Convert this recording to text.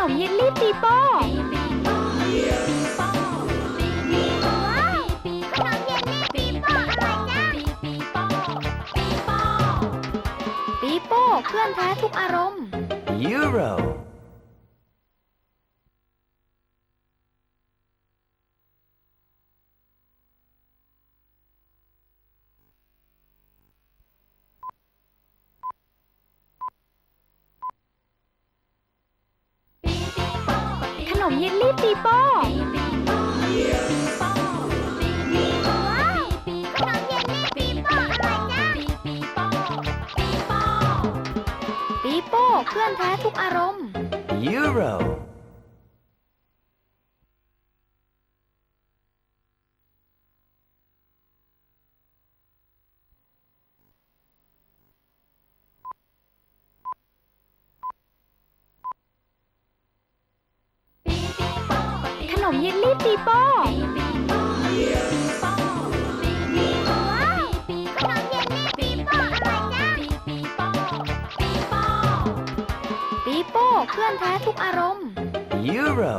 นมเยลลี่ปีโป้ว้าวขนมเยลลี่ปีโป้อร่อยจังปีโป้เพื่อนแท้ทุกอารมณ์ Euro. เยลลี่ปีโป้ว้าวขนมเยลลี่ปีโป้ปีโป้เพื่อนแท้ทุกอารมณ์ Euro. มเยลลี่ปีโป้ปีโป้ปีโป้เพื่อนแท้ทุกอารมณ์ Euro.